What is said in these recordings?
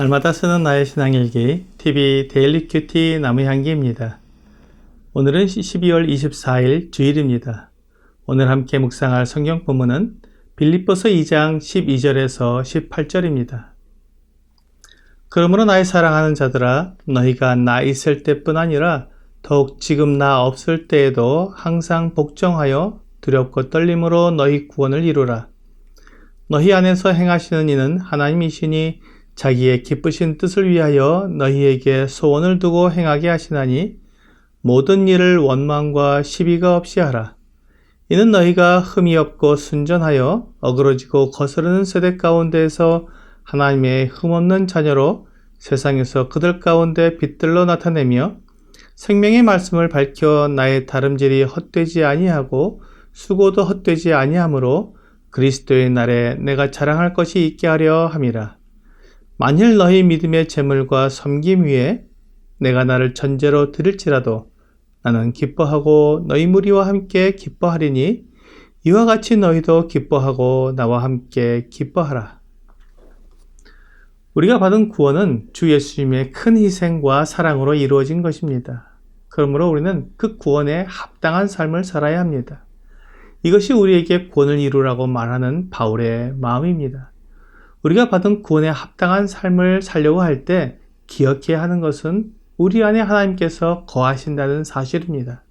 날마다 쓰는 나의 신앙일기 TV 데일리 큐티 나무향기입니다. 오늘은 12월 24일 주일입니다. 오늘 함께 묵상할 성경 본문은 빌립보서 2장 12절에서 18절입니다. 그러므로 나의 사랑하는 자들아 너희가 나 있을 때뿐 아니라 더욱 지금 나 없을 때에도 항상 복종하여 두렵고 떨림으로 너희 구원을 이루라. 너희 안에서 행하시는 이는 하나님이시니 자기의 기쁘신 뜻을 위하여 너희에게 소원을 두고 행하게 하시나니 모든 일을 원망과 시비가 없이 하라. 이는 너희가 흠이 없고 순전하여 어그러지고 거스르는 세대 가운데에서 하나님의 흠없는 자녀로 세상에서 그들 가운데 빛들로 나타내며 생명의 말씀을 밝혀 나의 다름질이 헛되지 아니하고 수고도 헛되지 아니하므로 그리스도의 날에 내가 자랑할 것이 있게 하려 함이라. 만일 너희 믿음의 재물과 섬김 위에 내가 나를 전제로 드릴지라도 나는 기뻐하고 너희 무리와 함께 기뻐하리니 이와 같이 너희도 기뻐하고 나와 함께 기뻐하라. 우리가 받은 구원은 주 예수님의 큰 희생과 사랑으로 이루어진 것입니다. 그러므로 우리는 그 구원에 합당한 삶을 살아야 합니다. 이것이 우리에게 구원을 이루라고 말하는 바울의 마음입니다. 우리가 받은 구원에 합당한 삶을 살려고 할 때 기억해야 하는 것은 우리 안에 하나님께서 거하신다는 사실입니다.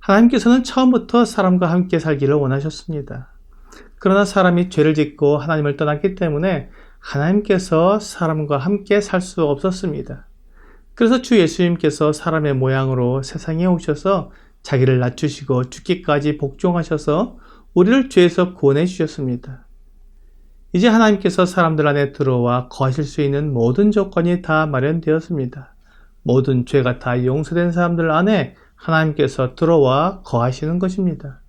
하나님께서는 처음부터 사람과 함께 살기를 원하셨습니다. 그러나 사람이 죄를 짓고 하나님을 떠났기 때문에 하나님께서 사람과 함께 살 수 없었습니다. 그래서 주 예수님께서 사람의 모양으로 세상에 오셔서 자기를 낮추시고 죽기까지 복종하셔서 우리를 죄에서 구원해 주셨습니다. 이제 하나님께서 사람들 안에 들어와 거하실 수 있는 모든 조건이 다 마련되었습니다. 모든 죄가 다 용서된 사람들 안에 하나님께서 들어와 거하시는 것입니다.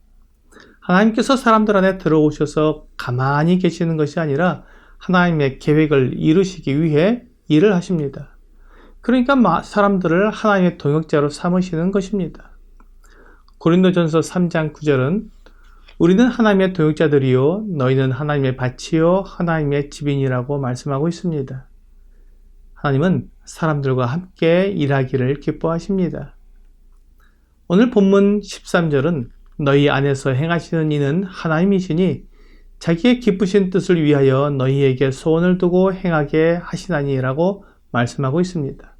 하나님께서 사람들 안에 들어오셔서 가만히 계시는 것이 아니라 하나님의 계획을 이루시기 위해 일을 하십니다. 그러니까 사람들을 하나님의 동역자로 삼으시는 것입니다. 고린도전서 3장 9절은 우리는 하나님의 도역자들이요 너희는 하나님의 밭이요 하나님의 집인이라고 말씀하고 있습니다. 하나님은 사람들과 함께 일하기를 기뻐하십니다. 오늘 본문 13절은 너희 안에서 행하시는 이는 하나님이시니 자기의 기쁘신 뜻을 위하여 너희에게 소원을 두고 행하게 하시나니라고 말씀하고 있습니다.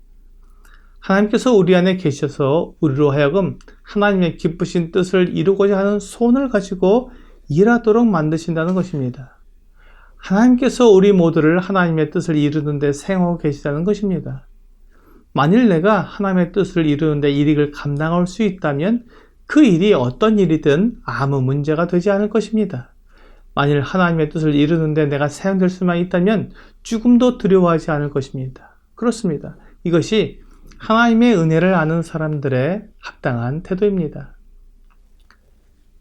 하나님께서 우리 안에 계셔서 우리로 하여금 하나님의 기쁘신 뜻을 이루고자 하는 소원을 가지고 일하도록 만드신다는 것입니다. 하나님께서 우리 모두를 하나님의 뜻을 이루는데 생하고 계시다는 것입니다. 만일 내가 하나님의 뜻을 이루는데 일익을 감당할 수 있다면 그 일이 어떤 일이든 아무 문제가 되지 않을 것입니다. 만일 하나님의 뜻을 이루는데 내가 사용될 수만 있다면 죽음도 두려워하지 않을 것입니다. 그렇습니다. 이것이 하나님의 은혜를 아는 사람들의 합당한 태도입니다.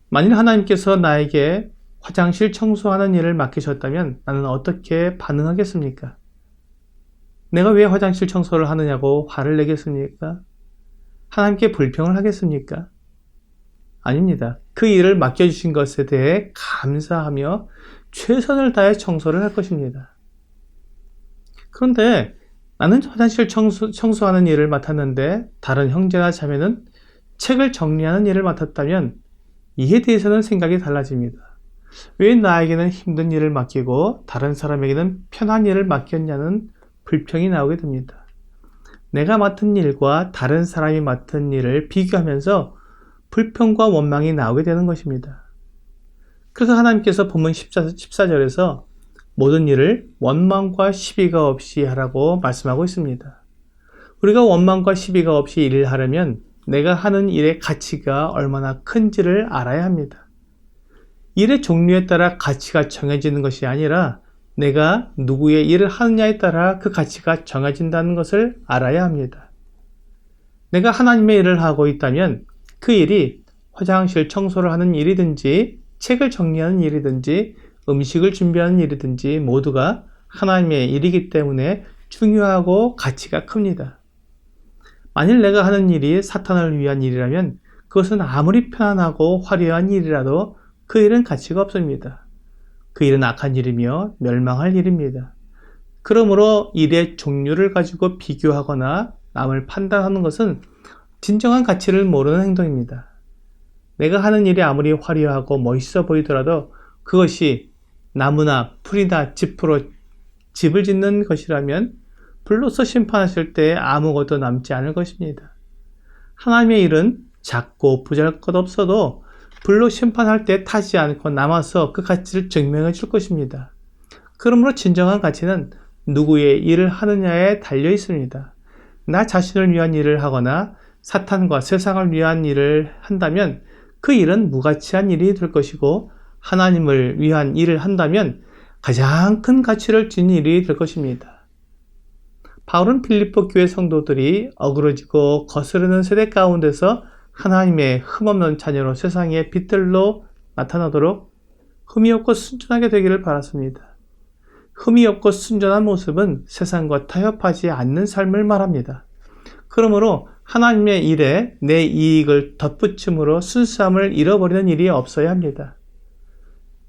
만일 하나님께서 나에게 화장실 청소하는 일을 맡기셨다면 나는 어떻게 반응하겠습니까? 내가 왜 화장실 청소를 하느냐고 화를 내겠습니까? 하나님께 불평을 하겠습니까? 아닙니다. 그 일을 맡겨주신 것에 대해 감사하며 최선을 다해 청소를 할 것입니다. 그런데 나는 화장실 청소, 청소하는 일을 맡았는데 다른 형제나 자매는 책을 정리하는 일을 맡았다면 이에 대해서는 생각이 달라집니다. 왜 나에게는 힘든 일을 맡기고 다른 사람에게는 편한 일을 맡겼냐는 불평이 나오게 됩니다. 내가 맡은 일과 다른 사람이 맡은 일을 비교하면서 불평과 원망이 나오게 되는 것입니다. 그래서 하나님께서 본문 14, 14절에서 모든 일을 원망과 시비가 없이 하라고 말씀하고 있습니다. 우리가 원망과 시비가 없이 일을 하려면 내가 하는 일의 가치가 얼마나 큰지를 알아야 합니다. 일의 종류에 따라 가치가 정해지는 것이 아니라 내가 누구의 일을 하느냐에 따라 그 가치가 정해진다는 것을 알아야 합니다. 내가 하나님의 일을 하고 있다면 그 일이 화장실 청소를 하는 일이든지 책을 정리하는 일이든지 음식을 준비하는 일이든지 모두가 하나님의 일이기 때문에 중요하고 가치가 큽니다. 만일 내가 하는 일이 사탄을 위한 일이라면 그것은 아무리 편안하고 화려한 일이라도 그 일은 가치가 없습니다. 그 일은 악한 일이며 멸망할 일입니다. 그러므로 일의 종류를 가지고 비교하거나 남을 판단하는 것은 진정한 가치를 모르는 행동입니다. 내가 하는 일이 아무리 화려하고 멋있어 보이더라도 그것이 나무나 풀이나 짚으로 집을 짓는 것이라면 불로서 심판하실 때 아무것도 남지 않을 것입니다. 하나님의 일은 작고 부잘 것 없어도 불로 심판할 때 타지 않고 남아서 그 가치를 증명해 줄 것입니다. 그러므로 진정한 가치는 누구의 일을 하느냐에 달려 있습니다. 나 자신을 위한 일을 하거나 사탄과 세상을 위한 일을 한다면 그 일은 무가치한 일이 될 것이고 하나님을 위한 일을 한다면 가장 큰 가치를 지닌 일이 될 것입니다. 바울은 필리포 교회 성도들이 어그러지고 거스르는 세대 가운데서 하나님의 흠없는 자녀로 세상의 빛들로 나타나도록 흠이 없고 순전하게 되기를 바랐습니다. 흠이 없고 순전한 모습은 세상과 타협하지 않는 삶을 말합니다. 그러므로 하나님의 일에 내 이익을 덧붙임으로 순수함을 잃어버리는 일이 없어야 합니다.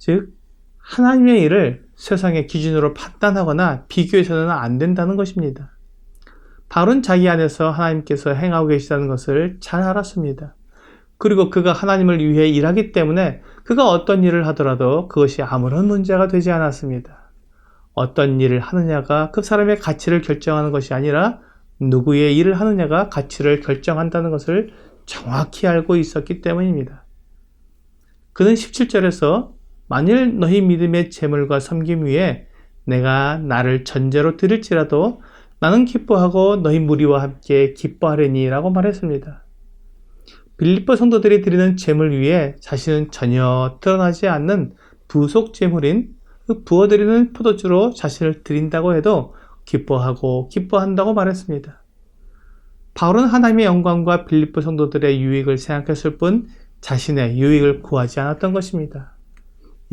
즉, 하나님의 일을 세상의 기준으로 판단하거나 비교해서는 안 된다는 것입니다. 바울은 자기 안에서 하나님께서 행하고 계시다는 것을 잘 알았습니다. 그리고 그가 하나님을 위해 일하기 때문에 그가 어떤 일을 하더라도 그것이 아무런 문제가 되지 않았습니다. 어떤 일을 하느냐가 그 사람의 가치를 결정하는 것이 아니라 누구의 일을 하느냐가 가치를 결정한다는 것을 정확히 알고 있었기 때문입니다. 그는 17절에서 만일 너희 믿음의 재물과 섬김 위에 내가 나를 전제로 드릴지라도 나는 기뻐하고 너희 무리와 함께 기뻐하려니 라고 말했습니다. 빌리포 성도들이 드리는 재물 위에 자신은 전혀 드러나지 않는 부속 재물인 그 부어드리는 포도주로 자신을 드린다고 해도 기뻐하고 기뻐한다고 말했습니다. 바울은 하나님의 영광과 빌립보 성도들의 유익을 생각했을 뿐 자신의 유익을 구하지 않았던 것입니다.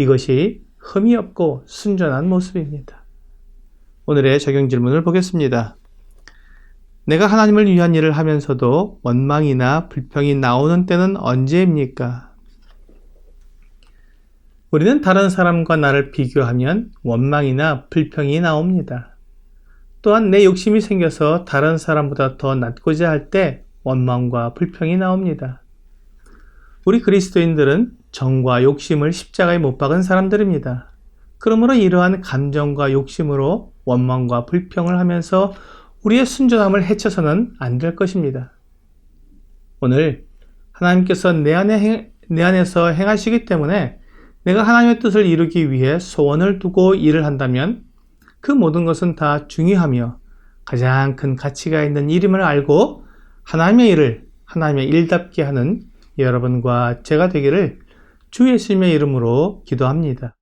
이것이 흠이 없고 순전한 모습입니다. 오늘의 적용 질문을 보겠습니다. 내가 하나님을 위한 일을 하면서도 원망이나 불평이 나오는 때는 언제입니까? 우리는 다른 사람과 나를 비교하면 원망이나 불평이 나옵니다. 또한 내 욕심이 생겨서 다른 사람보다 더 낫고자 할 때 원망과 불평이 나옵니다. 우리 그리스도인들은 정과 욕심을 십자가에 못 박은 사람들입니다. 그러므로 이러한 감정과 욕심으로 원망과 불평을 하면서 우리의 순전함을 해쳐서는 안 될 것입니다. 오늘 하나님께서 내 안에 행, 내 안에서 행하시기 때문에 내가 하나님의 뜻을 이루기 위해 소원을 두고 일을 한다면 그 모든 것은 다 중요하며 가장 큰 가치가 있는 일임을 알고 하나님의 일을 하나님의 일답게 하는 여러분과 제가 되기를 주 예수님의 이름으로 기도합니다.